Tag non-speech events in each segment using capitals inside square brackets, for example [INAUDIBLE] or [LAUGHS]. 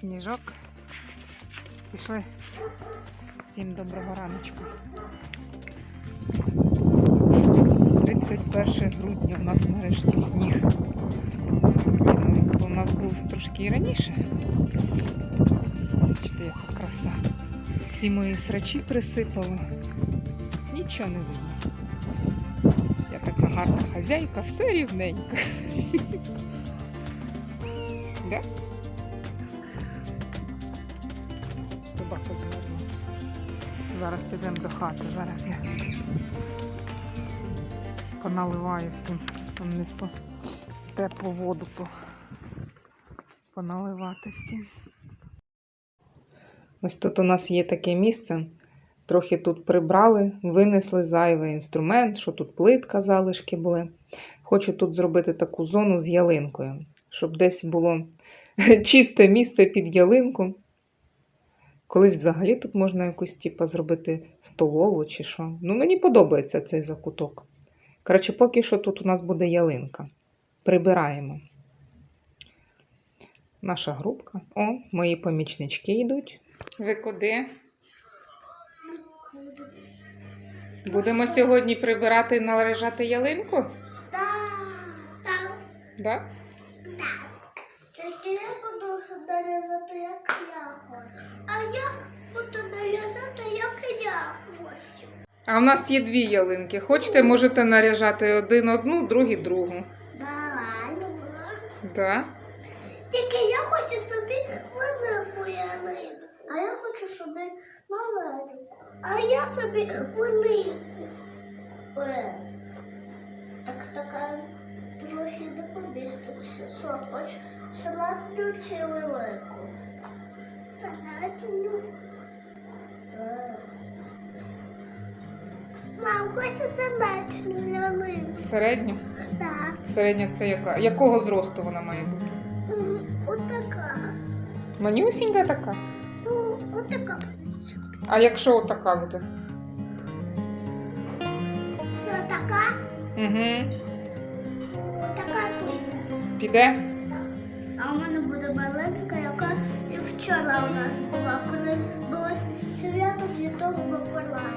Сніжок. Пішли. Всім доброго раночку. 31 грудня у нас нарешті сніг. У нас був трошки і раніше. Бачите, яка краса. Всі мої срачі присипало. Нічого не видно. Я така гарна хазяйка, все рівненько. [LAUGHS] Да? Собака змерзла. Зараз підемо до хати. Зараз я поналиваю всім. Там несу теплу воду поналивати всім. Ось тут у нас є таке місце. Трохи тут прибрали, винесли зайвий інструмент, що тут плитка залишки були. Хочу тут зробити таку зону з ялинкою, щоб десь було [LAUGHS] чисте місце під ялинку. Колись взагалі тут можна якусь типу, зробити столову чи що. Ну, мені подобається цей закуток. Коротше, поки що тут у нас буде ялинка. Прибираємо. Наша групка. О, мої помічнички йдуть. Ви куди? Будемо сьогодні прибирати і наряжати ялинку? Так, так, Да? так. Буду нарізати, як я хочу. А я буду нарізати, як я хочу. А в нас є дві ялинки. Хочете, можете наряжати один одну, другий другу. Давай, давай. Да? Тільки я хочу собі велику ялинку. А я хочу собі маленьку. А я собі велику. Е. Так така трохи не поміститься. Що хоч салатну чи велику? Салатну. Мам, хочу салатну ялинку. Середню? Так. Середня це яка? Якого зросту вона має бути? Отака. Манюсінька така. Ну, отака. А якщо отака буде? Це така, Угу. отака буде. Піде? А в мене буде маленька, яка і вчора у нас була, коли було свято Святого Миколая.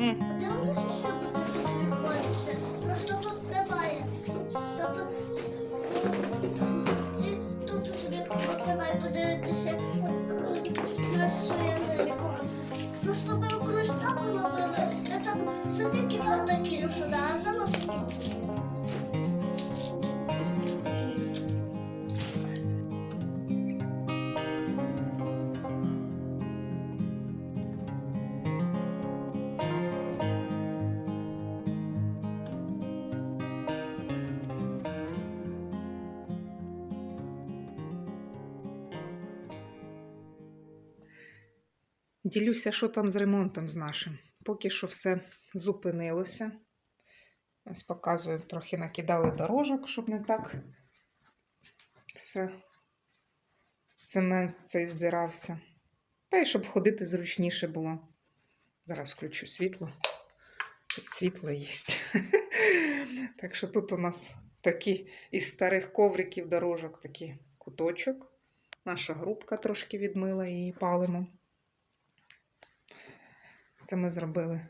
嗯，是什么？Ділюся, що там з ремонтом з нашим. Поки що все зупинилося. Ось показую, трохи накидали дорожок, щоб не так все цемент цей здирався. Та й щоб ходити зручніше було. Зараз включу світло. Тут світло є. [LAUGHS] Так що тут у нас такі із старих ковриків дорожок, такий куточок. Наша групка трошки відмила її палимо. Це ми зробили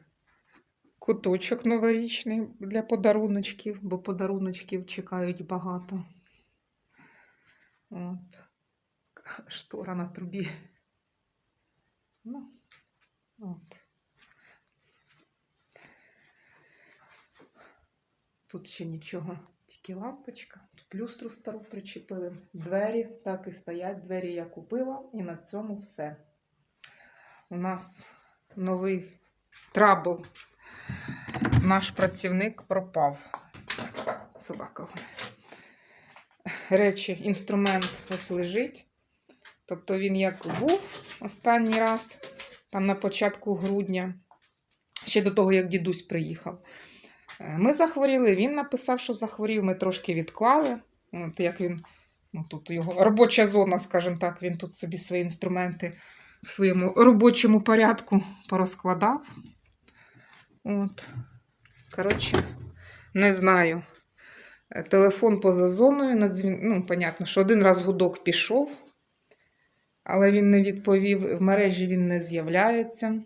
куточок новорічний для подаруночків, бо подаруночків чекають багато. От. Штора на трубі. Ну, от. Тут ще нічого, тільки лампочка. Тут люстру стару причепили. Двері так і стоять. Двері я купила, і на цьому все. У нас новий трабл. Наш працівник пропав. Собака. Речі, інструмент ось лежить. Тобто він як був останній раз, там на початку грудня, ще до того, як дідусь приїхав. Е, Ми захворіли, він написав, що захворів, ми трошки відклали. От як він, ну тут його робоча зона, скажімо так, він тут собі свої інструменти в своєму робочому порядку порозкладав. От. Коротше, не знаю. Е, Телефон поза зоною. надзвін- Ну, понятно, що один раз гудок пішов, але він не відповів. В мережі він не з'являється.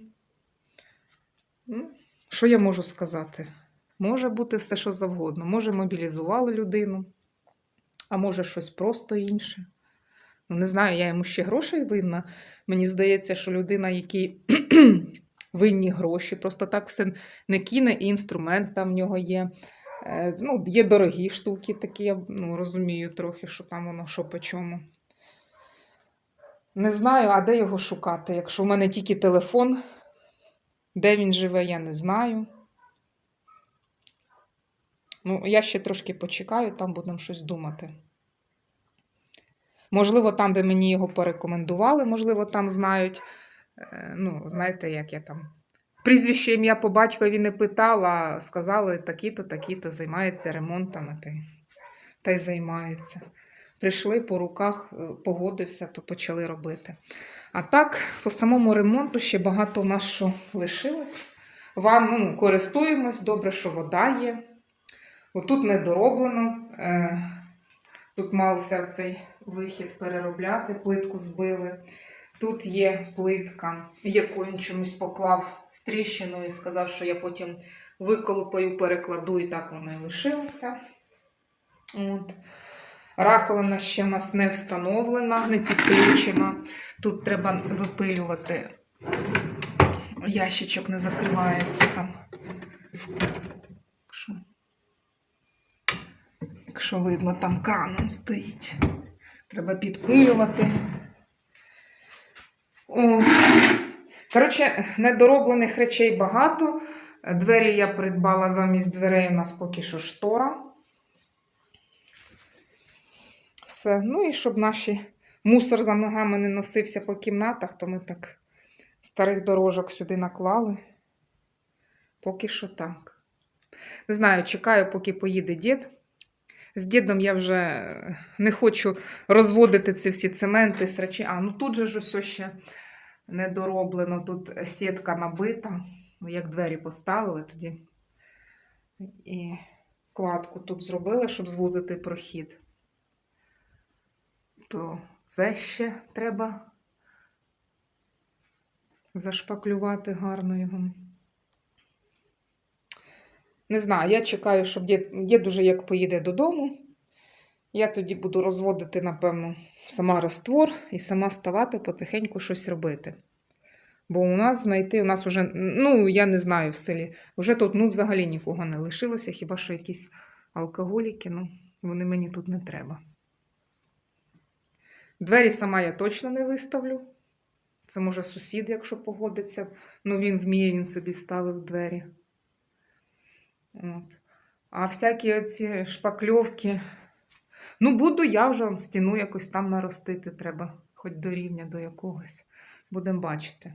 Ну, що я можу сказати? Може бути все, що завгодно. Може, мобілізували людину, а може, щось просто інше. Ну, не знаю, я йому ще грошей винна. Мені здається, що людина, якій [CLEARS THROAT] винні гроші, просто так все не кине, і інструмент там в нього є. Е, Ну, є дорогі штуки, такі, я ну, розумію трохи, що там воно що по чому. Не знаю, а де його шукати, якщо в мене тільки телефон. Де він живе, я не знаю. Ну, я ще трошки почекаю, там будемо щось думати. Можливо, там, де мені його порекомендували, можливо, там знають. Е, Ну, знаєте, як я там. Прізвище ім'я по батькові не питала, сказали, такі-то, такі-то займається ремонтами та й, та й займається. Прийшли по руках, е, погодився, то почали робити. А так, по самому ремонту ще багато у нас що лишилось. Ванну ну, користуємось, добре, що вода є. Отут не дороблено. Е, тут малося цей вихід переробляти, плитку збили. Тут є плитка, яку він чомусь поклав з тріщиною і сказав, що я потім виколупаю, перекладу, і так воно і лишилося. От. Раковина ще в нас не встановлена, не підключена. Тут треба випилювати. Ящичок не закривається там. Якщо, якщо видно, там краном стоїть. Треба підпилювати. О. Коротше, недороблених речей багато. Двері я придбала замість дверей, у нас поки що штора. Все. Ну і щоб наші мусор за ногами не носився по кімнатах, то ми так старих дорожок сюди наклали. Поки що так. Не знаю, чекаю, поки поїде дід. З дідом я вже е, не хочу розводити ці всі цементи, срачі. А, ну тут же ж ось ще не дороблено. Тут сітка набита. Ну, Як двері поставили тоді. І кладку тут зробили, щоб звузити прохід. То це ще треба зашпаклювати гарно його. Не знаю, я чекаю, щоб дід, уже як поїде додому. Я тоді буду розводити, напевно, сама раствор і сама ставати потихеньку щось робити. Бо у нас знайти, у нас вже, ну, я не знаю в селі, вже тут ну, взагалі нікого не лишилося, хіба що якісь алкоголіки, ну, вони мені тут не треба. Двері сама я точно не виставлю. Це може сусід, якщо погодиться. Ну, він вміє, він собі ставив двері. От. А всякі оці шпакльовки. Ну, буду я вже стіну якось там наростити треба, хоч до рівня до якогось. Будемо бачити.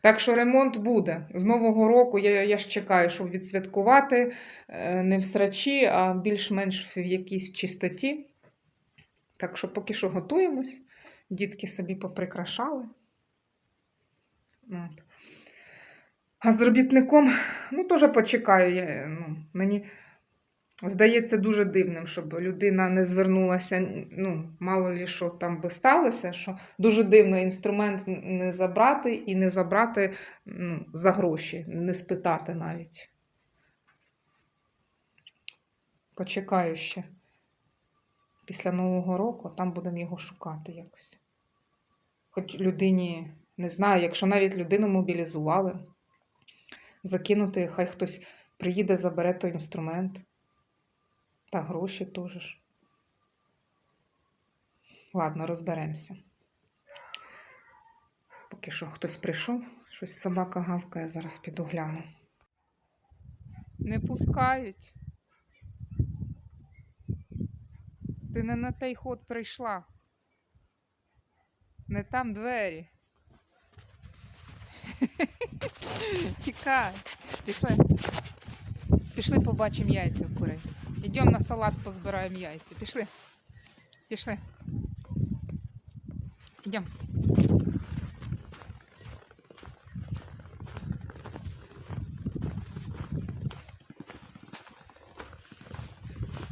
Так що ремонт буде. З Нового року я, я ж чекаю, щоб відсвяткувати е, не в срачі, а більш-менш в якійсь чистоті. Так що поки що готуємось. Дітки собі поприкрашали. От. А з робітником, ну, теж почекаю. Я, ну, мені здається дуже дивним, щоб людина не звернулася, ну, мало лі що там би сталося, що дуже дивно інструмент не забрати і не забрати ну, за гроші, не спитати навіть. Почекаю ще. Після Нового року там будемо його шукати якось. Хоч людині, не знаю, якщо навіть людину мобілізували, закинути, хай хтось приїде, забере той інструмент. Та гроші теж. Ладно, розберемося. Поки що хтось прийшов, щось собака гавкає, зараз піду гляну. Не пускають. Ти не на той ход прийшла. Не там двері. [LAUGHS] [LAUGHS] Тікай. Пішли. Пішли побачимо яйця в курей. Йдемо на салат, позбираємо яйця. Пішли. Пішли. Йдемо.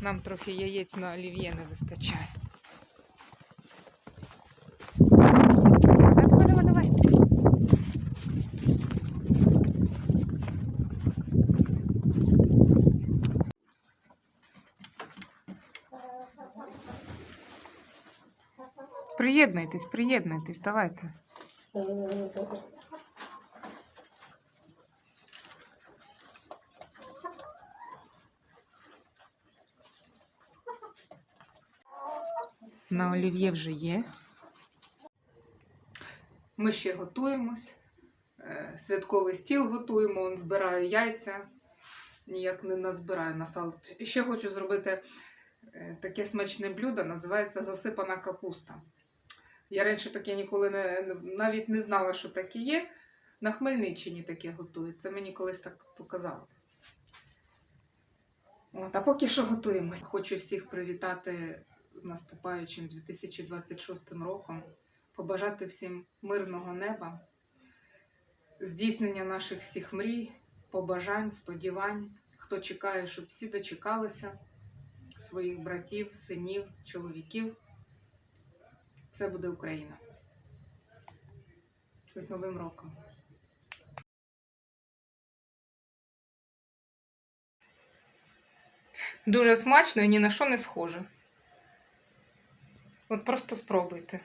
Нам трохи яєць на олів'є не вистачає. Давай, давай, давай, давай. Приєднуйтесь, приєднуйтесь, давайте. На олів'є вже є. Ми ще готуємось. Е, Святковий стіл готуємо, он збираю яйця. Ніяк не назбираю на салат. І ще хочу зробити е, таке смачне блюдо, називається засипана капуста. Я раніше таке ніколи не, навіть не знала, що таке є. На Хмельниччині таке готують. Це мені колись так показали. От, а поки що готуємось. Хочу всіх привітати з наступаючим 2026 роком, побажати всім мирного неба, здійснення наших всіх мрій, побажань, сподівань. Хто чекає, щоб всі дочекалися своїх братів, синів, чоловіків. Це буде Україна. З Новим роком! Дуже смачно і ні на що не схоже. От просто спробуйте.